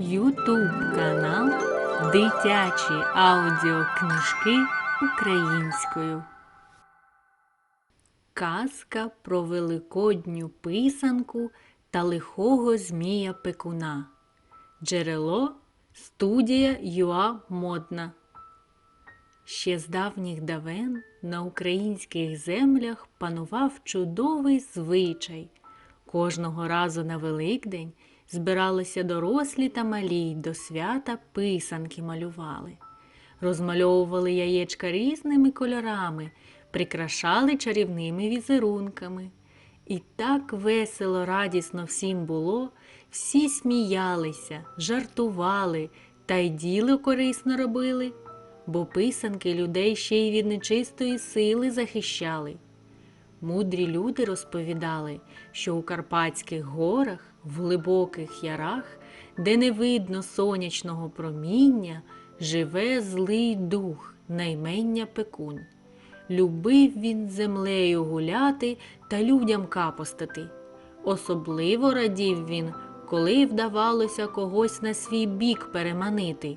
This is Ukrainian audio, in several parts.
Ютуб канал Дитячі аудіокнижки українською. Казка про великодню писанку та лихого змія пекуна. Джерело студія Юа Модна. Ще з давніх давен на українських землях панував чудовий звичай. Кожного разу на Великдень збиралися дорослі та малі до свята писанки малювали. Розмальовували яєчка різними кольорами, прикрашали чарівними візерунками. І так весело, радісно всім було, всі сміялися, жартували та й діло корисно робили, бо писанки людей ще й від нечистої сили захищали. Мудрі люди розповідали, що у Карпатських горах, в глибоких ярах, де не видно сонячного проміння, живе злий дух, наймення пекун. Любив він землею гуляти та людям капостити. Особливо радів він, коли вдавалося когось на свій бік переманити.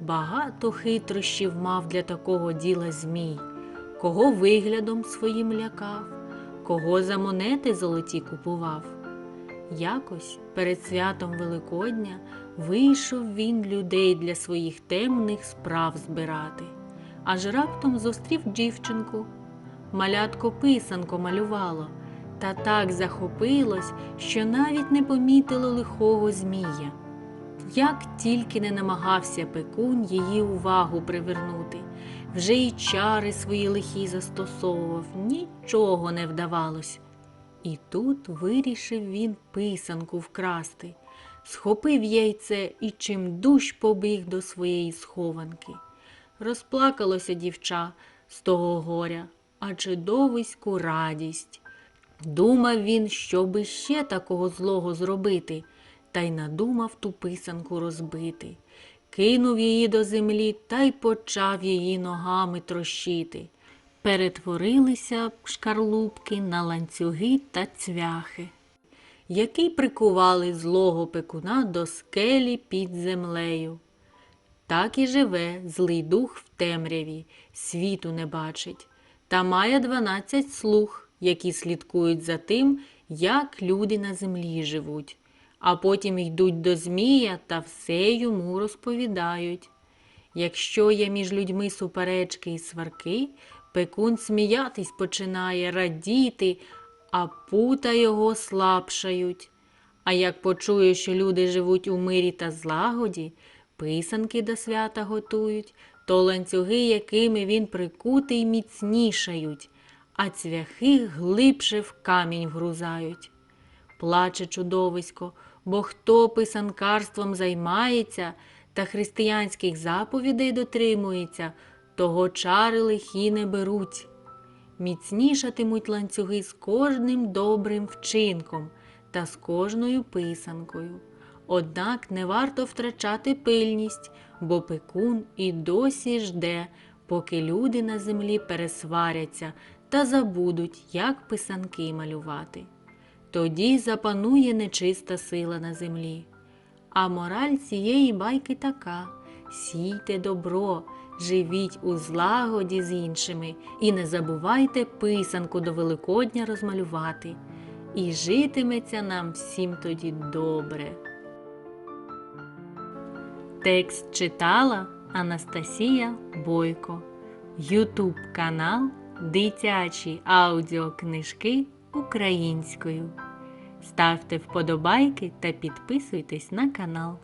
Багато хитрощів мав для такого діла змій, кого виглядом своїм лякав, кого за монети золоті купував. Якось перед святом Великодня вийшов він людей для своїх темних справ збирати, аж раптом зустрів дівчинку. Малятко писанко малювало, та так захопилось, що навіть не помітило лихого змія. Як тільки не намагався пекун її увагу привернути, вже й чари свої лихі застосовував, нічого не вдавалось. І тут вирішив він писанку вкрасти, схопив яйце і чим дужч побіг до своєї схованки. Розплакалося дівча з того горя, а чудовиську радість. Думав він, що би ще такого злого зробити, та й надумав ту писанку розбити. Кинув її до землі та й почав її ногами трощити. Перетворилися шкарлупки на ланцюги та цвяхи, які прикували злого пекуна до скелі під землею. Так і живе злий дух в темряві, світу не бачить, та має дванадцять слуг, які слідкують за тим, як люди на землі живуть, а потім йдуть до Змія та все йому розповідають. Якщо є між людьми суперечки і сварки, пекун сміятись починає, радіти, а пута його слабшають. А як почує, що люди живуть у мирі та злагоді, писанки до свята готують, то ланцюги, якими він прикутий, міцнішають, а цвяхи глибше в камінь вгрузають. Плаче чудовисько, бо хто писанкарством займається та християнських заповідей дотримується, того чари лихі не беруть. Міцнішатимуть ланцюги з кожним добрим вчинком та з кожною писанкою. Однак не варто втрачати пильність, бо пекун і досі жде, поки люди на землі пересваряться та забудуть, як писанки малювати. Тоді запанує нечиста сила на землі. А мораль цієї байки така: сійте добро, живіть у злагоді з іншими і не забувайте писанку до Великодня розмалювати. І житиметься нам всім тоді добре. Текст читала Анастасія Бойко. Ютуб канал Дитячі аудіокнижки українською. Ставте вподобайки та підписуйтесь на канал.